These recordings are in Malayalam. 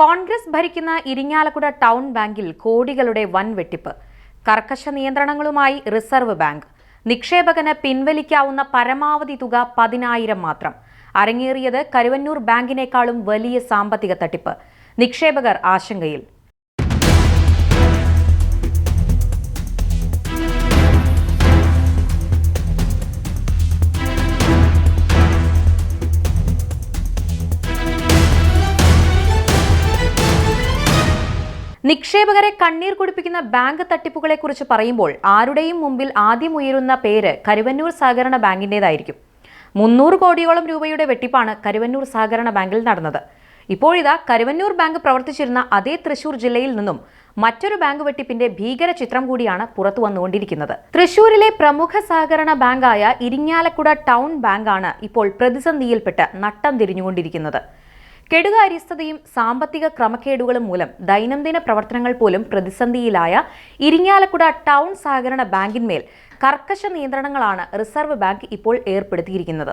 കോൺഗ്രസ് ഭരിക്കുന്ന ഇരിങ്ങാലക്കുട ടൗൺ ബാങ്കിൽ കോടികളുടെ വൻ വെട്ടിപ്പ് കർക്കശ നിയന്ത്രണങ്ങളുമായി റിസർവ് ബാങ്ക്. നിക്ഷേപകന് പിൻവലിക്കാവുന്ന പരമാവധി തുക പതിനായിരം മാത്രം. അരങ്ങേറിയത് കരുവന്നൂർ ബാങ്കിനേക്കാളും വലിയ സാമ്പത്തിക തട്ടിപ്പ്. നിക്ഷേപകർ ആശങ്കയിൽ. നിക്ഷേപകരെ കണ്ണീർ കുടിപ്പിക്കുന്ന ബാങ്ക് തട്ടിപ്പുകളെക്കുറിച്ച് പറയുമ്പോൾ ആരുടെയും മുമ്പിൽ ആദ്യം ഉയരുന്ന പേര് കരുവന്നൂർ സഹകരണ ബാങ്കിന്റേതായിരിക്കും. മുന്നൂറ് കോടിയോളം രൂപയുടെ വെട്ടിപ്പാണ് കരുവന്നൂർ സഹകരണ ബാങ്കിൽ നടന്നത്. ഇപ്പോഴിതാ കരുവന്നൂർ ബാങ്ക് പ്രവർത്തിച്ചിരുന്ന അതേ തൃശൂർ ജില്ലയിൽ നിന്നും മറ്റൊരു ബാങ്ക് വെട്ടിപ്പിന്റെ ഭീകര ചിത്രം കൂടിയാണ് പുറത്തു വന്നുകൊണ്ടിരിക്കുന്നത്. തൃശൂരിലെ പ്രമുഖ സഹകരണ ബാങ്കായ ഇരിങ്ങാലക്കുട ടൗൺ ബാങ്കാണ് ഇപ്പോൾ പ്രതിസന്ധിയിൽപ്പെട്ട് നട്ടം തിരിഞ്ഞുകൊണ്ടിരിക്കുന്നത്. കെടുകാര്യസ്ഥതയും സാമ്പത്തിക ക്രമക്കേടുകളും മൂലം ദൈനംദിന പ്രവർത്തനങ്ങൾ പോലും പ്രതിസന്ധിയിലായ ഇരിങ്ങാലക്കുട ടൗൺ സഹകരണ ബാങ്കിന്മേൽ കർക്കശ നിയന്ത്രണങ്ങളാണ് റിസർവ് ബാങ്ക് ഇപ്പോൾ ഏർപ്പെടുത്തിയിരിക്കുന്നത്.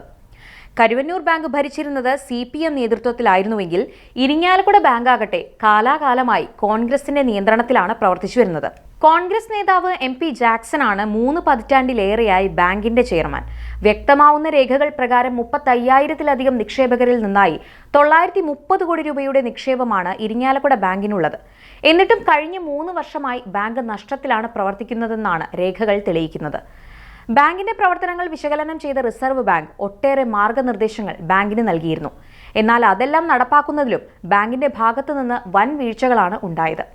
കരുവന്നൂർ ബാങ്ക് ഭരിച്ചിരുന്നത് സി പി എം നേതൃത്വത്തിലായിരുന്നുവെങ്കിൽ ഇരിങ്ങാലക്കുട ബാങ്കാകട്ടെ കാലാകാലമായി കോൺഗ്രസിന്റെ നിയന്ത്രണത്തിലാണ് പ്രവർത്തിച്ചു വരുന്നത്. കോൺഗ്രസ് നേതാവ് എം പി ജാക്സൺ ആണ് മൂന്ന് പതിറ്റാണ്ടിലേറെയായി ബാങ്കിന്റെ ചെയർമാൻ. വ്യക്തമാവുന്ന രേഖകൾ പ്രകാരം മുപ്പത്തയ്യായിരത്തിലധികം നിക്ഷേപകരിൽ നിന്നായി തൊള്ളായിരത്തി മുപ്പത് കോടി രൂപയുടെ നിക്ഷേപമാണ് ഇരിങ്ങാലക്കുട ബാങ്കിനുള്ളത്. എന്നിട്ടും കഴിഞ്ഞ മൂന്ന് വർഷമായി ബാങ്ക് നഷ്ടത്തിലാണ് പ്രവർത്തിക്കുന്നതെന്നാണ് രേഖകൾ തെളിയിക്കുന്നത്. ബാങ്കിന്റെ പ്രവർത്തനങ്ങൾ വിശകലനം ചെയ്ത റിസർവ് ബാങ്ക് ഒട്ടേറെ മാർഗനിർദ്ദേശങ്ങൾ ബാങ്കിന് നൽകിയിരുന്നു. എന്നാൽ അതെല്ലാം നടപ്പാക്കുന്നതിലും ബാങ്കിന്റെ ഭാഗത്തു നിന്ന് വൻ വീഴ്ചകളാണ് ഉണ്ടായത്.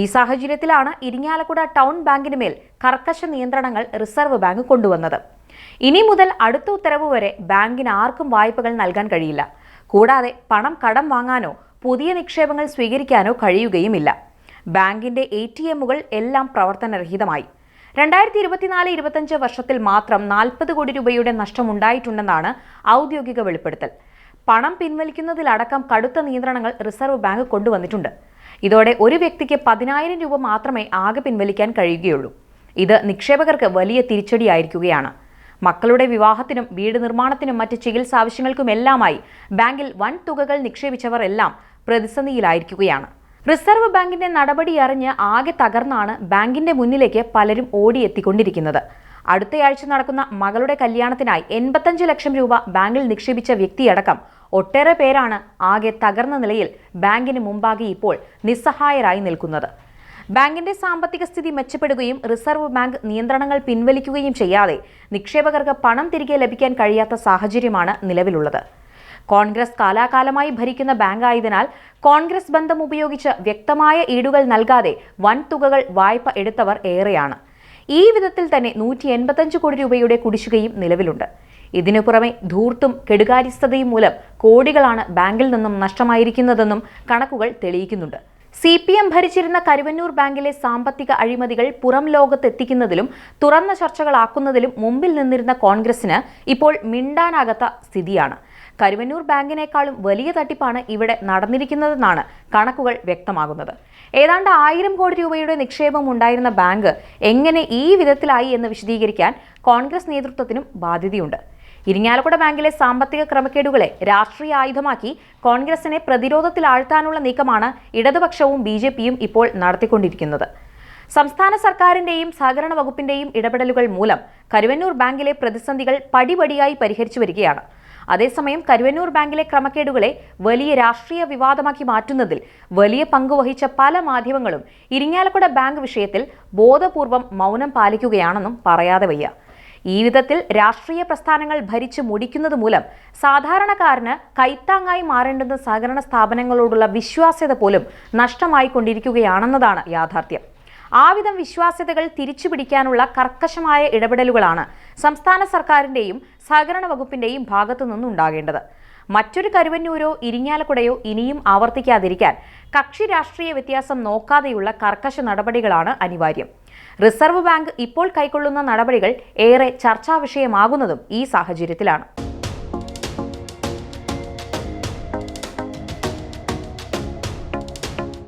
ഈ സാഹചര്യത്തിലാണ് ഇരിങ്ങാലക്കുട ടൗൺ ബാങ്കിന് മേൽ കർക്കശ നിയന്ത്രണങ്ങൾ റിസർവ് ബാങ്ക് കൊണ്ടുവന്നത്. ഇനി മുതൽ അടുത്ത ഉത്തരവ് വരെ ബാങ്കിന് ആർക്കും വായ്പകൾ നൽകാൻ കഴിയില്ല. കൂടാതെ പണം കടം വാങ്ങാനോ പുതിയ നിക്ഷേപങ്ങൾ സ്വീകരിക്കാനോ കഴിയുകയുമില്ല. ബാങ്കിന്റെ എ ടി എമ്മുകൾ എല്ലാം പ്രവർത്തനരഹിതമായി. രണ്ടായിരത്തി ഇരുപത്തിനാല് ഇരുപത്തഞ്ച് വർഷത്തിൽ മാത്രം നാൽപ്പത് കോടി രൂപയുടെ നഷ്ടമുണ്ടായിട്ടുണ്ടെന്നാണ് ഔദ്യോഗിക വെളിപ്പെടുത്തൽ. പണം പിൻവലിക്കുന്നതിലടക്കം കടുത്ത നിയന്ത്രണങ്ങൾ റിസർവ് ബാങ്ക് കൊണ്ടുവന്നിട്ടുണ്ട്. ഇതോടെ ഒരു വ്യക്തിക്ക് പതിനായിരം രൂപ മാത്രമേ ആകെ പിൻവലിക്കാൻ കഴിയുകയുള്ളൂ. ഇത് നിക്ഷേപകർക്ക് വലിയ തിരിച്ചടിയായിരിക്കുകയാണ്. മക്കളുടെ വിവാഹത്തിനും വീട് നിർമ്മാണത്തിനും മറ്റ് ചികിത്സാ ആവശ്യങ്ങൾക്കുമെല്ലാമായി ബാങ്കിൽ വൻ തുകകൾ നിക്ഷേപിച്ചവർ എല്ലാം പ്രതിസന്ധിയിലായിരിക്കുകയാണ്. റിസർവ് ബാങ്കിന്റെ നടപടി അറിഞ്ഞ് ആകെ തകർന്നാണ് ബാങ്കിന്റെ മുന്നിലേക്ക് പലരും ഓടിയെത്തിക്കൊണ്ടിരിക്കുന്നത്. അടുത്തയാഴ്ച നടക്കുന്ന മകളുടെ കല്യാണത്തിനായി എൺപത്തഞ്ച് ലക്ഷം രൂപ ബാങ്കിൽ നിക്ഷേപിച്ച വ്യക്തിയടക്കം ഒട്ടേറെ പേരാണ് ആകെ തകർന്ന നിലയിൽ ബാങ്കിന് മുമ്പാകെ ഇപ്പോൾ നിസ്സഹായരായി നിൽക്കുന്നത്. ബാങ്കിന്റെ സാമ്പത്തിക സ്ഥിതി മെച്ചപ്പെടുകയും റിസർവ് ബാങ്ക് നിയന്ത്രണങ്ങൾ പിൻവലിക്കുകയും ചെയ്യാതെ നിക്ഷേപകർക്ക് പണം തിരികെ ലഭിക്കാൻ കഴിയാത്ത സാഹചര്യമാണ് നിലവിലുള്ളത്. കോൺഗ്രസ് കാലാകാലമായി ഭരിക്കുന്ന ബാങ്കായതിനാൽ കോൺഗ്രസ് ബന്ധം ഉപയോഗിച്ച് വ്യക്തമായ ഈടുകൾ നൽകാതെ വൻ തുകകൾ വായ്പ എടുത്തവർ ഏറെയാണ്. ഈ വിധത്തിൽ തന്നെ നൂറ്റി എൺപത്തഞ്ച് കോടി രൂപയുടെ കുടിശ്ശികയും നിലവിലുണ്ട്. ഇതിനു പുറമെ ധൂർത്തും കെടുകാര്യസ്ഥതയും മൂലം കോടികളാണ് ബാങ്കിൽ നിന്നും നഷ്ടമായിരിക്കുന്നതെന്നും കണക്കുകൾ തെളിയിക്കുന്നുണ്ട്. സി പി എം ഭരിച്ചിരുന്ന കരുവന്നൂർ ബാങ്കിലെ സാമ്പത്തിക അഴിമതികൾ പുറം ലോകത്തെത്തിക്കുന്നതിലും തുറന്ന ചർച്ചകളാക്കുന്നതിലും മുമ്പിൽ നിന്നിരുന്ന കോൺഗ്രസിന് ഇപ്പോൾ മിണ്ടാനാകാത്ത സ്ഥിതിയാണ്. കരുവന്നൂർ ബാങ്കിനേക്കാളും വലിയ തട്ടിപ്പാണ് ഇവിടെ നടന്നിരിക്കുന്നതെന്നാണ് കണക്കുകൾ വ്യക്തമാകുന്നത്. ഏതാണ്ട് ആയിരം കോടി രൂപയുടെ നിക്ഷേപം ഉണ്ടായിരുന്ന ബാങ്ക് എങ്ങനെ ഈ വിധത്തിലായി എന്ന് വിശദീകരിക്കാൻ കോൺഗ്രസ് നേതൃത്വത്തിനും ബാധ്യതയുണ്ട്. ഇരിങ്ങാലക്കുട ബാങ്കിലെ സാമ്പത്തിക ക്രമക്കേടുകളെ രാഷ്ട്രീയ ആയുധമാക്കി കോൺഗ്രസിനെ പ്രതിരോധത്തിലാഴ്ത്താനുള്ള നീക്കമാണ് ഇടതുപക്ഷവും ബി ഇപ്പോൾ നടത്തിക്കൊണ്ടിരിക്കുന്നത്. സംസ്ഥാന സർക്കാരിന്റെയും സഹകരണ വകുപ്പിന്റെയും ഇടപെടലുകൾ മൂലം കരുവന്നൂർ ബാങ്കിലെ പ്രതിസന്ധികൾ പടിപടിയായി പരിഹരിച്ചു വരികയാണ്. അതേസമയം കരുവന്നൂർ ബാങ്കിലെ ക്രമക്കേടുകളെ വലിയ രാഷ്ട്രീയ വിവാദമാക്കി മാറ്റുന്നതിൽ വലിയ പങ്ക് വഹിച്ച പല മാധ്യമങ്ങളും ഇരിങ്ങാലക്കുട ബാങ്ക് വിഷയത്തിൽ ബോധപൂർവം മൗനം പാലിക്കുകയാണെന്നും പറയാതെ വയ്യ. ഈ വിധത്തിൽ രാഷ്ട്രീയ പ്രസ്ഥാനങ്ങൾ ഭരിച്ചു മുടിക്കുന്നത് മൂലം സാധാരണക്കാരന് കൈത്താങ്ങായി മാറേണ്ടുന്ന സഹകരണ സ്ഥാപനങ്ങളോടുള്ള വിശ്വാസ്യത പോലും നഷ്ടമായിക്കൊണ്ടിരിക്കുകയാണെന്നതാണ് യാഥാർത്ഥ്യം. ആവിധം വിശ്വാസ്യതകൾ തിരിച്ചുപിടിക്കാനുള്ള കർക്കശമായ ഇടപെടലുകളാണ് സംസ്ഥാന സർക്കാരിന്റെയും സഹകരണ വകുപ്പിന്റെയും ഭാഗത്തു നിന്നുണ്ടാകേണ്ടത്. മറ്റൊരു കരുവന്നൂരോ ഇരിങ്ങാലക്കുടയോ ഇനിയും ആവർത്തിക്കാതിരിക്കാൻ കക്ഷി രാഷ്ട്രീയ വ്യത്യാസം നോക്കാതെയുള്ള കർക്കശ നടപടികളാണ് അനിവാര്യം. റിസർവ് ബാങ്ക് ഇപ്പോൾ കൈക്കൊള്ളുന്ന നടപടികൾ ഏറെ ചർച്ചാ വിഷയമാകുന്നതും ഈ സാഹചര്യത്തിലാണ്